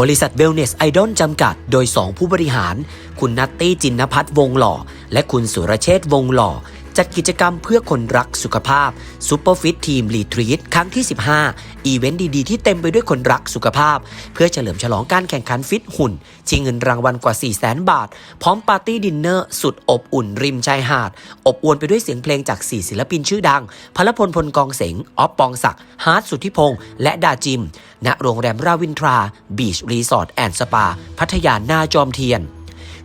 บริษัทเวลเนสไอดอลจำกัด โดย 2 ผู้บริหาร คุณนัตตี้จินนพัฒน์วงหล่อ และคุณสุรเชษวงหล่อ จัดกิจกรรมเพื่อคนรักสุขภาพซูเปอร์ฟิตทีมรีทรีตครั้งที่ 15 อีเวนต์ดีๆ ที่เต็มไปด้วยคนรักสุขภาพ เพื่อเฉลิมฉลองการแข่งขันฟิตหุ่น ชิงเงินรางวัลกว่า 4 0 0 0 0 0บาท พร้อมปาร์ตี้ดินเนอร์สุดอบอุ่นริมชายหาด อบอวลไปด้วยเสียงเพลงจาก 4 ศิลปินชื่อดัง พลพลพลกองเสงออฟปองศักดิ์ฮาร์ดสุทธิพงษ์และดาจิม ณโรงแรมราวินทราบีชรีสอร์ทแอนด์สปา พัทยาหน้าจอมเทียน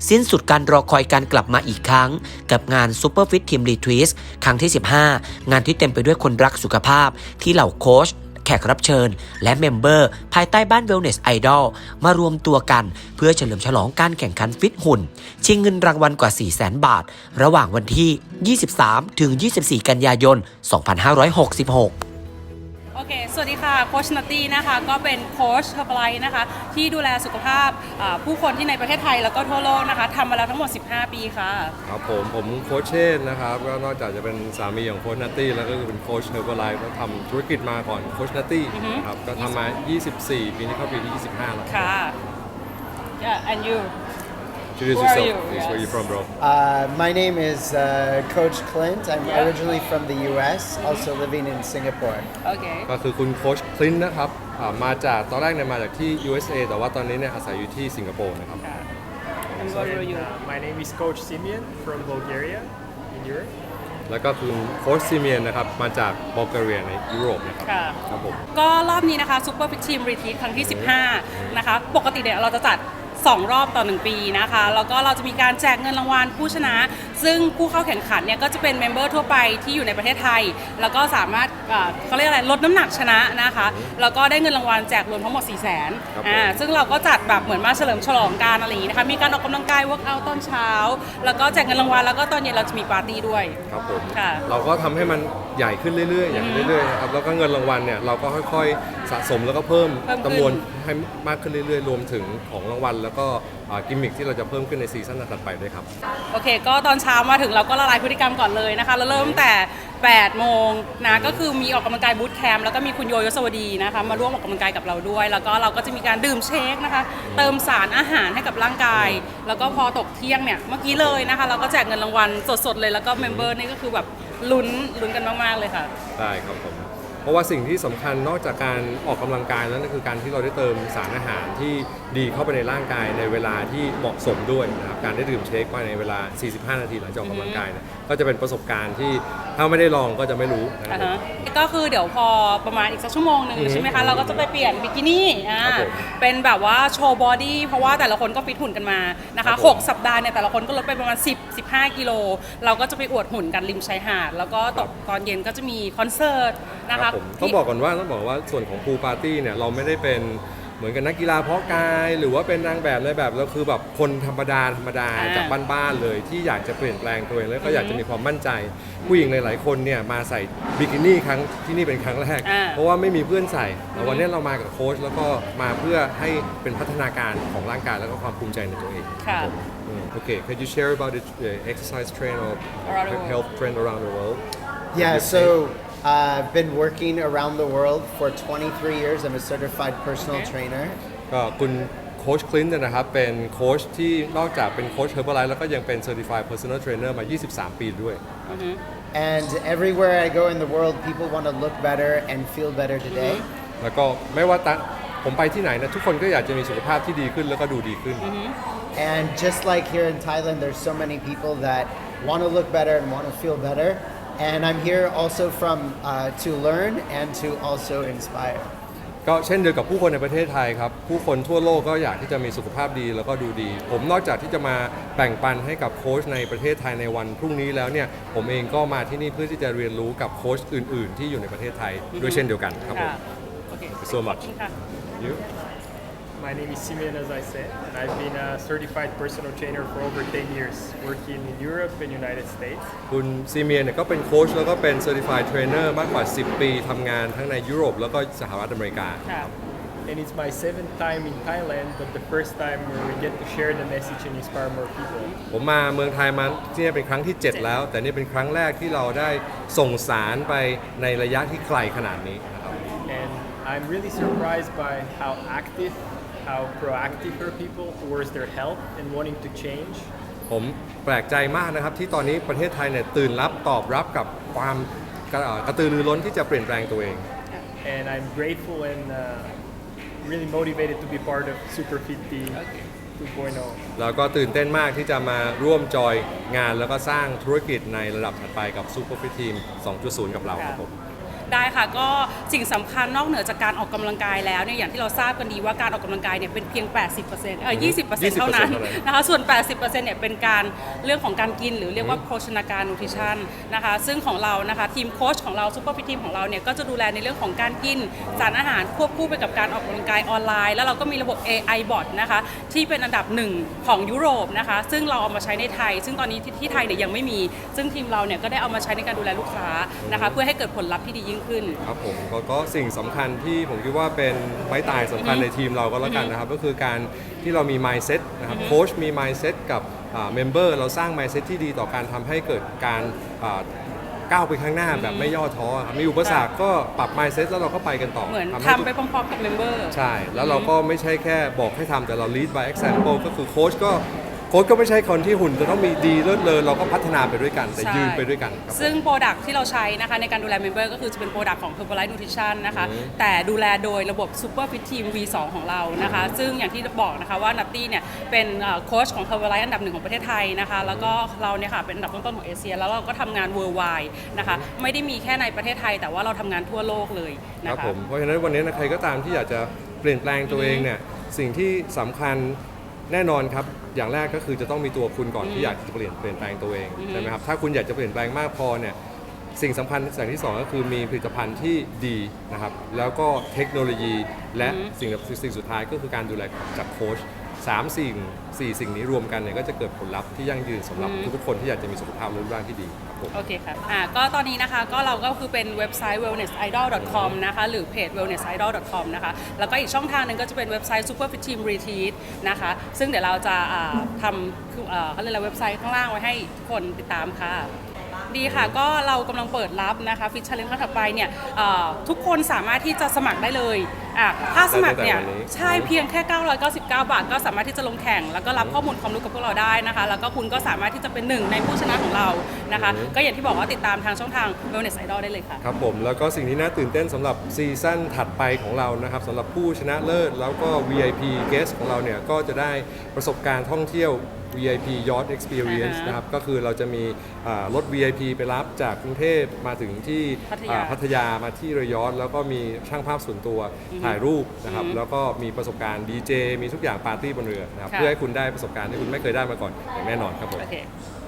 สิ้นสุดการรอคอยการกลับมาอีกครั้ง กับงาน Super Fit Team Retreat ครั้งที่ 15 งานที่เต็มไปด้วยคนรักสุขภาพที่เหล่าโค้ชแขกรับเชิญ และเมมเบอร์ ภายใต้บ้าน Wellness Idol มารวมตัวกัน เพื่อเฉลิมฉลองการแข่งขันฟิตหุ่น ชิงเงินรางวัลกว่า 4 0 0 0 0 0 บาท ระหว่างวันที่ 23 ถึง 24 กันยายน 2566 โอเค สวัสดีค่ะ โคชนัตตี้นะคะ ก็เป็นโค้ชเฮอร์บไลนะคะ ที่ดูแลสุขภาพอ่าผู้คนที่ในประเทศไทยแล้วก็ทั่วโลกนะคะทำมาแล้วทั้งหมด 15 ปีค่ะ ครับผมผมโค้ชเชษนะครับก็นอกจากจะเป็นสามีของโค้ชนัตตี้แล้วก็คือเป็นโค้ชเฮอร์บไลฟ์ก็ทำธุรกิจมาก่อนโค้ชนัตตี้อือฮึครับก็ทำมา 24 ปีนี้เข้าปีที่ 25 แล้ว ค่ะ yeah and you Introduce Who are yourself you? please where you Yes. from bro Uh, my name is uh, Coach Clint. I'm Yeah. originally from the U.S., also living in Singapore. โอเคก็คือคุณโค้ชคลินต์นะครับอ่ามาจากตอนแรกเนี่ยมาจากที่ USA แต่ว่าตอนนี้เนี่ยอาศัยอยู่ที่สิงคโปร์นะครับค่ะ and what are you Uh, my name is Coach Simeon from Bulgaria in Europe. แล้วก็คือโค้ชซิเมียนนะครับมาจากบัลแกเรียในยุโรปนะครับค่ะ ครับผม ก็รอบนี้นะคะ Super Fit Team Retreat ครั้งที่ 15 นะคะ ปกติเนี่ยเราจะจัด 2 รอบต่อ 1 ปีนะคะ แล้วก็เราจะมีการแจกเงินรางวัลผู้ชนะ ซึ่งผู้เข้าแข่งขันเนี่ยก็จะเป็นเมมเบอร์ทั่วไปที่อยู่ในประเทศไทย แล้วก็สามารถเอ่อเขาเรียกอะไรลดน้ำหนักชนะนะคะ แล้วก็ได้เงินรางวัลแจกรวมทั้งหมด 4 0 0 0 0นครับผม อ่า ซึ่งเราก็จัดแบบเหมือนมาเฉลิมฉลองการอะไรอย่างนี้นะคะ มีการออกกำลังกาย work out ตอนเช้า แล้วก็แจกเงินรางวัล แล้วก็ตอนเย็นเราจะมีปาร์ตี้ด้วย ครับผมค่ะ เราก็ทำให้มันใหญ่ขึ้นเรื่อยๆใหญ่ขึ้นเรื่อยๆนะครับแล้วก็เงินรางวัลเนี่ยเราก็ค่อยๆ สะสมแล้วก็เพิ่มเพิ่มขึ้นจำนวนให้มากขึ้นเรื่อยๆ รวมถึงของรางวัล แล้วก็อ่ากิมมิคที่เราจะเพิ่มขึ้นในซีซั่นถัดไปด้วยครับ โอเค ก็ตอนเช้ามาถึงเราก็ละลายพฤติกรรมก่อนเลยนะคะเราเริ่มตั้งแต่ 8 โมงนะ ก็คือมีออกกำลังกายบูตแคมป์แล้วก็มีคุณโยยศวดีนะคะ มาร่วมออกกำลังกายกับเราด้วย แล้วก็เราก็จะมีการดื่มเชคนะคะ เติมสารอาหารให้กับร่างกาย แล้วก็พอตกเที่ยงเนี่ยเมื่อกี้เลยนะคะ เราก็แจกเงินรางวัลสดๆเลยแล้วก็เมมเบอร์นี่ก็คือแบบลุ้นลุ้นกันมากๆเลยค่ะได้ครับผม เพราะว่าสิ่งที่สำคัญนอกจากการออกกำลังกายแล้วนั่นคือการที่เราได้เติมสารอาหารที่ดีเข้าไปในร่างกายในเวลาที่เหมาะสมด้วยนะครับการได้ดื่มเชคไปในเวลา 45 นาทีหลังจากออกกำลังกายเนี่ยก็จะเป็นประสบการณ์ที่ถ้าไม่ได้ลองก็จะไม่รู้นะครับอ่าฮะก็คือเดี๋ยวพอประมาณอีกสักชั่วโมงหนึ่งอือฮึใช่ไหมคะ เราก็จะไปเปลี่ยนบิกินี่อ่าครับผมเป็นแบบว่าโชว์บอดี้เพราะว่าแต่ละคนก็ฟิตหุ่นกันมานะครัคะ บผม 6 สัปดาห์เนี่ยแต่ละคนก็ลดไปประมาณ 10 15 กิโล เราก็จะไปอวดหุ่นกันริมชายหาด แล้วก็ตกตอนเย็นก็จะมีคอนเสิร์ตนะครัคะบผมต้องบอกก่อนว่าต้องบอกว่าส่วนของพูปาร์ตี้เนี่ยเราไม่ได้เป็น เหมือนกับนักกีฬาเพาะกาย หรือว่าเป็นนางแบบในแบบเราคือแบบคนธรรมดาธรรมดาอ่าจากบ้านๆเลยที่อยากจะเปลี่ยนแปลงตัวเองแล้วก็อยากจะมีความมั่นใจ ผู้หญิงหลายๆคนเนี่ยมาใส่บิกินี่ครั้งที่นี่เป็นครั้งแรก อ่า เพราะว่าไม่มีเพื่อนใส่แต่วันนี้เรามากับโค้ชแล้วก็มาเพื่อให้เป็นพัฒนาการของร่างกายแล้วก็ความภูมิใจในตัวเอง ค่ะอืม Okay could you share about the uh, exercise trend or Around the world. health trend around the world Yeah, so uh, I've been working around the world for 23 years. I'm a certified personal Okay. trainer. ก็คุณโค้ชคลินต์นะครับ เป็นโค้ชที่นอกจากเป็นโค้ชเฮอร์บไลท์แล้วก็ยังเป็น Certified Personal Trainer มา 23 ปีด้วย And everywhere I go in the world, people want to look better and feel better today. แล้วก็ไม่ว่าตะผมไปที่ไหนนะ ทุกคนก็อยากจะมีสุขภาพที่ดีขึ้นแล้วก็ดูดีขึ้น And just like here in Thailand, there's so many people that want to look better and want to feel better. And I'm here also from uh, to learn and to also inspire. ก็เช่นเดียวกับผู้คนในประเทศไทยครับ ผู้คนทั่วโลกก็อยากที่จะมีสุขภาพดีแล้วก็ดูดี ผมนอกจากที่จะมาแบ่งปันให้กับโค้ชในประเทศไทยในวันพรุ่งนี้แล้วเนี่ย ผมเองก็มาที่นี่เพื่อที่จะเรียนรู้กับโค้ชอื่น ๆ ที่อยู่ในประเทศไทยด้วยเช่นเดียวกันครับผม ค่ะโอเค Thank you so much ค่ะ You? My name is Simeon, as I said, and I've been a certified personal trainer for over 10 years, working in Europe and United States. คุณซีเมียนเนี่ยก็เป็นโค้ชแล้วก็เป็น Certified Trainer มากกว่า 10 ปีทำงานทั้งในยุโรปแล้วก็สหรัฐอเมริกาค่ะ And it's my seventh time in Thailand, but the first time where we get to share the message and inspire more people. ผมมาเมืองไทยมาที่นี่เป็นครั้งที่ 7 แล้ว แต่นี่เป็นครั้งแรกที่เราได้ส่งสารไปในระยะที่ไกลขนาดนี้นะครับ And I'm really surprised by how active, how proactive are people towards their health and wanting to change. ผมแปลกใจมากนะครับที่ตอนนี้ประเทศไทยเนี่ยตื่นรับตอบรับกับความกระเอ่อกระตือรือร้นที่จะเปลี่ยนแปลงตัวเอง And I'm grateful and uh, really motivated to be part of Superfit Team 2.0. แล้วก็ตื่นเต้นมากที่จะมาร่วมจอยงานแล้วก็สร้างธุรกิจในระดับถัดไปกับ Super Fit Team 2.0 กับเราครับผม ได้ค่ะ ก็สิ่งสำคัญนอกเหนือจากการออกกำลังกายแล้วเนี่ยอย่างที่เราทราบกันดีว่าการออกกำลังกายเนี่ยเป็นเพียง 80%เออ20%เท่านั้นเท่านั้นนะคะส่วน 80%เนี่ยเป็นการเรื่องของการกินหรือเรียกว่าโภชนาการนูทริชั่นนะคะซึ่งของเรานะคะทีมโค้ชของเราซูเปอร์ฟิตทีมของเราเนี่ยก็จะดูแลในเรื่องของการกินสารอาหารควบคู่ไปกับการออกกำลังกายออนไลน์ แล้วเราก็มีระบบ AI bot นะคะที่เป็นอันดับหนึ่งของยุโรปนะคะซึ่งเราเอามาใช้ในไทย ซึ่งตอนนี้ที่ที่ไทยเนี่ยยังไม่มี ซึ่งทีมเราเนี่ยก็ได้เอามาใช้ในการดูแลลูกค้านะคะเพื่อให้เกิดผลลัพธ์ที่ดียิ่งขึ้น ครับผมก็ก็สิ่งสำคัญที่ผมคิดว่าเป็นไม้ตายสำคัญในทีมเราก็แล้วกันนะครับ ก็คือการที่เรามี mindset นะครับโค้ชมี mindset กับเมมเบอร์เราสร้าง mindset ที่ดีต่อการทำให้เกิดการอ่าก้าวไปข้างหน้าแบบไม่ย่อท้อครับมีอุปสรรคก็ปรับ mindset แล้วเราก็ไปกันต่อเหมือนให้ทำไปพร้อมๆกับเมมเบอร์ ใช่ แล้วเราก็ไม่ใช่แค่บอกให้ทำแต่เรา lead by example ก็คือโค้ชก็ โค้ชก็ไม่ใช่คนที่หุ่นจะต้องมีดีเลิศเลอเราก็พัฒนาไปด้วยกัน แต่ใช่ยืนไปด้วยกันครับ ซึ่งโปรดักที่เราใช้นะคะในการดูแลเมมเบอร์ก็คือจะเป็นโปรดักของ Herbalife Nutrition นะคะแต่ดูแลโดยระบบ Super Fit Team V2 ของเรานะคะ ซึ่งอย่างที่บอกนะคะว่านัตตี้เนี่ยเป็นโค้ชของ Herbalife อันดับหนึ่งของประเทศไทยนะคะ แล้วก็เราเนี่ยค่ะเป็นอันดับต้นๆของเอเชีย แล้วเราก็ทำงาน worldwide นะคะ ไม่ได้มีแค่ในประเทศไทย แต่ว่าเราทำงานทั่วโลกเลยคนะรับคะผมเพราะฉะนั้นวันนี้นะใครก็ตามที่อยากจะเปลี่ยนแปลงตัวเองเนี่ยสิ่งที่สำคัญ แน่นอนครับ อย่างแรกก็คือจะต้องมีตัวคุณก่อนที่อยากจะเปลี่ยนเปลี่ยนแปลงตัวเองใช่ไหมครับถ้าคุณอยากจะเปลี่ยนแปลงมากพอเนี่ยสิ่งสำคัญอย่างที่สองก็คือมีผลิตภัณฑ์ที่ดีนะครับ แล้วก็เทคโนโลยี และสิ่งสิ่งสุดท้ายก็คือการดูแลจากโค้ช สามสิ่งสี่สิ่งนี้รวมกันเนี่ยก็จะเกิดผลลัพธ์ที่ยั่งยืนสำหรับทุกๆคนที่อยากจะมีสุขภาพและรูปร่างที่ดีครับผม โอเคค่ะอ่าก็ตอนนี้นะคะก็เราก็คือเป็นเว็บไซต์ wellnessidol.com นะคะหรือเพจ wellnessidol.com นะคะแล้วก็อีกช่องทางหนึงก็จะเป็นเว็บไซต์ superfit team retreat นะคะ ซึ่งเดี๋ยวเราจะอ่าทำคือเอ่อเขาเรียกอะไรเว็บไซต์ข้างล่างไว้ให้ทุกคนติดตามค่ะ ดีค่ะ ก็เรากำลังเปิดรับนะคะฟิชเชอร์เลนครั้งถัดไปเนี่ยเอ่อทุกคนสามารถที่จะสมัครได้เลย อะค่าสมัครเนี่ยได้ตั้งแต่วันนี้ใช่เพียงแค่ 999 บาท ก็สามารถที่จะลงแข่ง แล้วก็รับข้อมูลความรู้กับพวกเราได้นะคะ แล้วก็คุณก็สามารถที่จะเป็นหนึ่งในผู้ชนะของเรานะคะ ก็อย่างที่บอกว่าติดตามทางช่องทาง Wellness Idol ได้เลยค่ะ ครับผมแล้วก็สิ่งที่น่าตื่นเต้นสำหรับซีซั่นถัดไปของเรานะครับสำหรับผู้ชนะเลิศแล้วก็ VIP guest ของเราเนี่ยก็จะได้ประสบการณ์ท่องเที่ยว VIP Yacht Experience อ่าฮะนะครับ ก็คือเราจะมีอ่ารถ VIP ไปรับจากกรุงเทพมาถึงที่พัทยาอ่าพัทยามาที่ระยองแล้วก็มีช่างภาพส่วนตัวถ่ายรูปนะครับ แล้วก็มีประสบการณ์ดีเจมีทุกอย่างปาร์ตี้บนเรือนะครับ ค่ะ เพื่อให้คุณได้ประสบการณ์ที่คุณไม่เคยได้มาก่อนอย่างแน่นอนครับผม โอเคโอเค